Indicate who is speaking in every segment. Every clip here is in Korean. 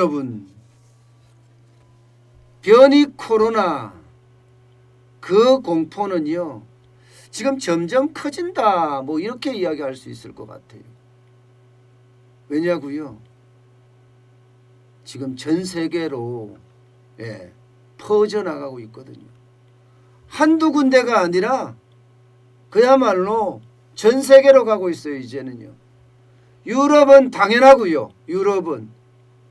Speaker 1: 여러분 변이 코로나 그 공포는요 지금 점점 커진다 뭐 이렇게 이야기할 수 있을 것 같아요. 왜냐고요? 지금 전 세계로 예, 퍼져나가고 있거든요. 한두 군데가 아니라 그야말로 전 세계로 가고 있어요 이제는요. 유럽은 당연하고요. 유럽은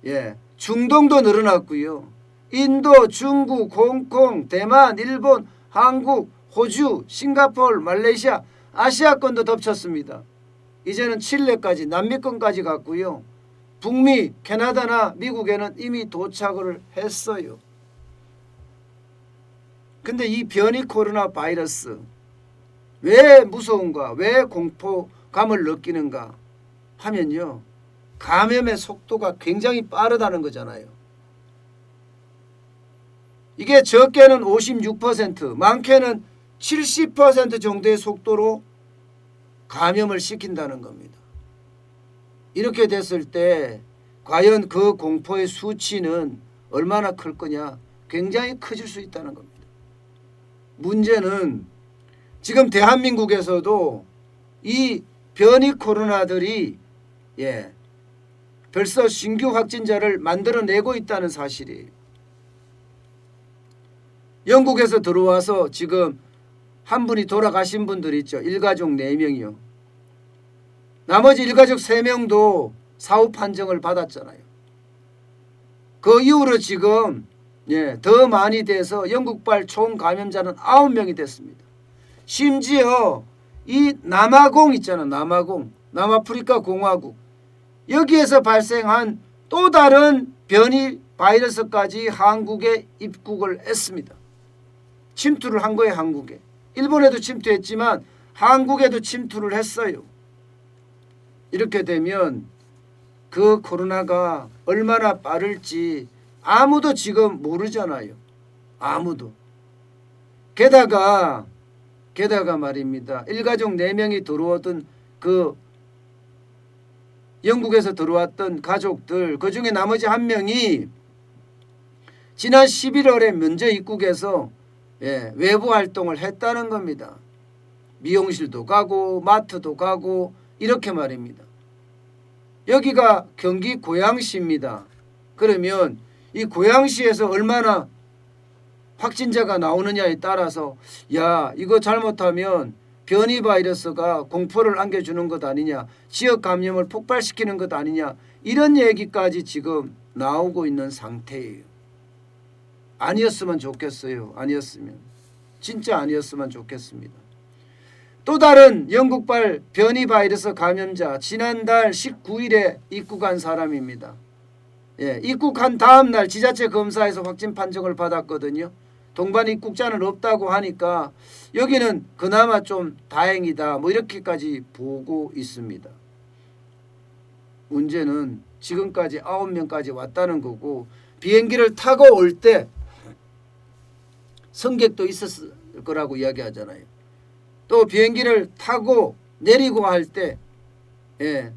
Speaker 1: 예 중동도 늘어났고요. 인도, 중국, 홍콩, 대만, 일본, 한국, 호주, 싱가포르, 말레이시아, 아시아권도 덮쳤습니다. 이제는 칠레까지 남미권까지 갔고요. 북미, 캐나다나 미국에는 이미 도착을 했어요. 근데 이 변이 코로나 바이러스 왜 무서운가? 왜 공포감을 느끼는가? 하면요. 감염의 속도가 굉장히 빠르다는 거잖아요. 이게 적게는 56%, 많게는 70% 정도의 속도로 감염을 시킨다는 겁니다. 이렇게 됐을 때 과연 그 공포의 수치는 얼마나 클 거냐? 굉장히 커질 수 있다는 겁니다. 문제는 지금 대한민국에서도 이 변이 코로나들이 예, 벌써 신규 확진자를 만들어내고 있다는 사실이에요. 영국에서 들어와서 지금 한 분이 돌아가신 분들 있죠. 일가족 네명이요 나머지 일가족 세명도 사후 판정을 받았잖아요. 그 이후로 지금 예, 더 많이 돼서 영국발 총 감염자는 아홉 명이 됐습니다. 심지어 이 남아공 있잖아. 남아공. 남아프리카 공화국. 여기에서 발생한 또 다른 변이 바이러스까지 한국에 입국을 했습니다. 침투를 한 거예요, 한국에. 일본에도 침투했지만 한국에도 침투를 했어요. 이렇게 되면 그 코로나가 얼마나 빠를지 아무도 지금 모르잖아요. 아무도. 게다가 게다가 말입니다. 일가족 네명이 들어오던 그 영국에서 들어왔던 가족들 그 중에 나머지 한 명이 지난 11월에 면제 입국해서 예, 외부 활동을 했다는 겁니다. 미용실도 가고 마트도 가고 이렇게 말입니다. 여기가 경기 고양시입니다. 그러면 이 고양시에서 얼마나 확진자가 나오느냐에 따라서 야 이거 잘못하면 변이 바이러스가 공포를 안겨주는 것 아니냐 지역 감염을 폭발시키는 것 아니냐 이런 얘기까지 지금 나오고 있는 상태예요. 아니었으면 좋겠어요. 아니었으면 진짜 아니었으면 좋겠습니다. 또 다른 영국발 변이 바이러스 감염자 지난달 19일에 입국한 사람입니다. 예, 입국한 다음 날 지자체 검사에서 확진 판정을 받았거든요. 동반 입국자는 없다고 하니까 여기는 그나마 좀 다행이다. 뭐 이렇게까지 보고 있습니다. 문제는 지금까지 아홉 명까지 왔다는 거고 비행기를 타고 올 때 승객도 있었을 거라고 이야기하잖아요. 또 비행기를 타고 내리고 할때 예,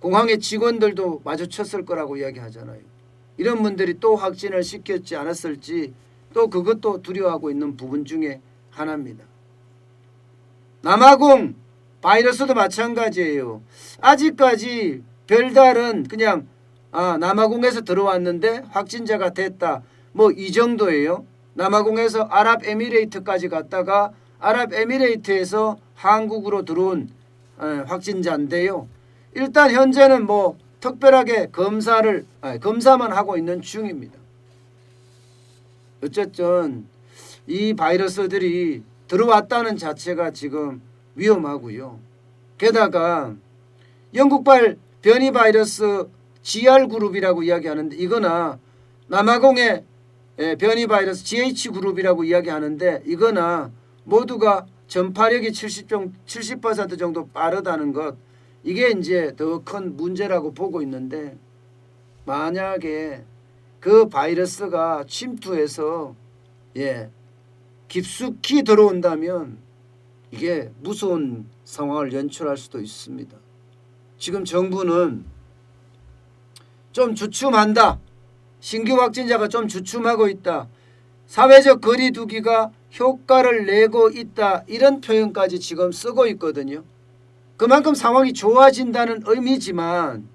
Speaker 1: 공항의 직원들도 마주쳤을 거라고 이야기하잖아요. 이런 분들이 또 확진을 시켰지 않았을지 또 그것도 두려워하고 있는 부분 중에 하나입니다. 남아공 바이러스도 마찬가지예요. 아직까지 별다른 그냥 아, 남아공에서 들어왔는데 확진자가 됐다. 뭐 이 정도예요. 남아공에서 아랍에미레이트까지 갔다가 아랍에미레이트에서 한국으로 들어온 에, 확진자인데요. 일단 현재는 뭐 특별하게 검사를 아니, 검사만 하고 있는 중입니다. 어쨌든 이 바이러스들이 들어왔다는 자체가 지금 위험하고요. 게다가 영국발 변이 바이러스 GR 그룹이라고 이야기하는데 이거나 남아공의 예, 변이 바이러스 GH 그룹이라고 이야기하는데 이거나 모두가 전파력이 70, 70% 정도 빠르다는 것 이게 이제 더 큰 문제라고 보고 있는데 만약에 그 바이러스가 침투해서 예 깊숙이 들어온다면 이게 무서운 상황을 연출할 수도 있습니다. 지금 정부는 좀 주춤한다. 신규 확진자가 좀 주춤하고 있다. 사회적 거리두기가 효과를 내고 있다. 이런 표현까지 지금 쓰고 있거든요. 그만큼 상황이 좋아진다는 의미지만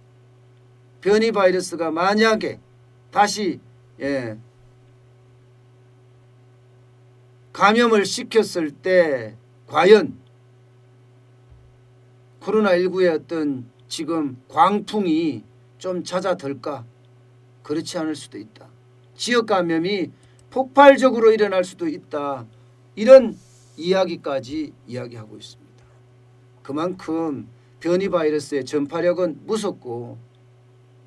Speaker 1: 변이 바이러스가 만약에 다시 예, 감염을 시켰을 때 과연 코로나19의 어떤 지금 광풍이 좀 잦아들까? 그렇지 않을 수도 있다. 지역 감염이 폭발적으로 일어날 수도 있다. 이런 이야기까지 이야기하고 있습니다. 그만큼 변이 바이러스의 전파력은 무섭고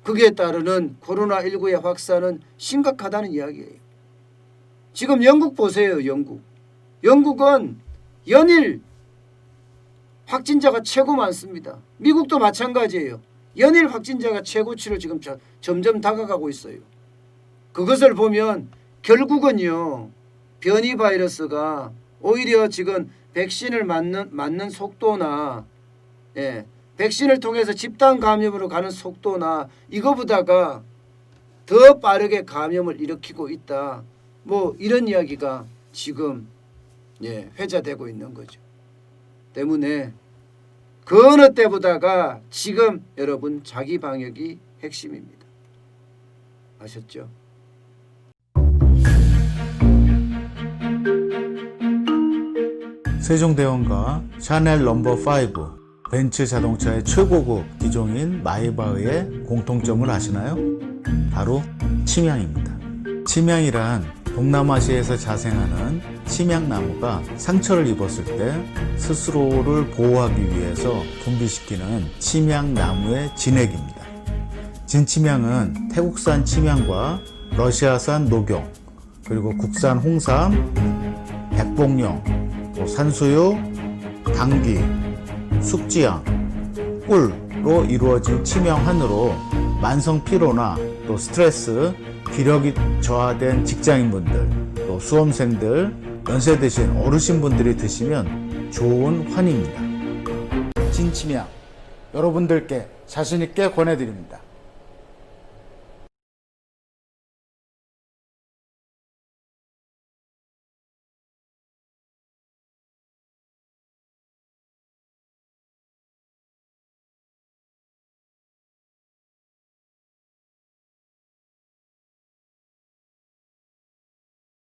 Speaker 1: 그에 따르는 코로나19의 확산은 심각하다는 이야기예요. 지금 영국 보세요, 영국. 영국은 연일 확진자가 최고 많습니다. 미국도 마찬가지예요. 연일 확진자가 최고치로 지금 저- 점점 다가가고 있어요. 그것을 보면 결국은요 변이 바이러스가 오히려 지금 백신을 맞는 맞는 속도나 예, 백신을 통해서 집단 감염으로 가는 속도나 이거보다가 더 빠르게 감염을 일으키고 있다. 뭐 이런 이야기가 지금 예, 회자되고 있는 거죠. 때문에 그 어느 때보다가 지금 여러분 자기 방역이 핵심입니다. 아셨죠?
Speaker 2: 세종대왕과 샤넬 넘버 5 벤츠 자동차의 최고급 기종인 마이바흐의 공통점을 아시나요? 바로 침향입니다. 침향이란 동남아시아에서 자생하는 침향나무가 상처를 입었을 때 스스로를 보호하기 위해서 분비시키는 침향나무의 진액입니다. 진침향은 태국산 침향과 러시아산 녹용, 그리고 국산 홍삼, 또 산수유, 당귀, 숙지향, 꿀로 이루어진 치명한으로 만성 피로나 또 스트레스, 기력이 저하된 직장인분들, 또 수험생들, 연세 드신 어르신분들이 드시면 좋은 환입니다. 진치명 여러분들께 자신있게 권해드립니다.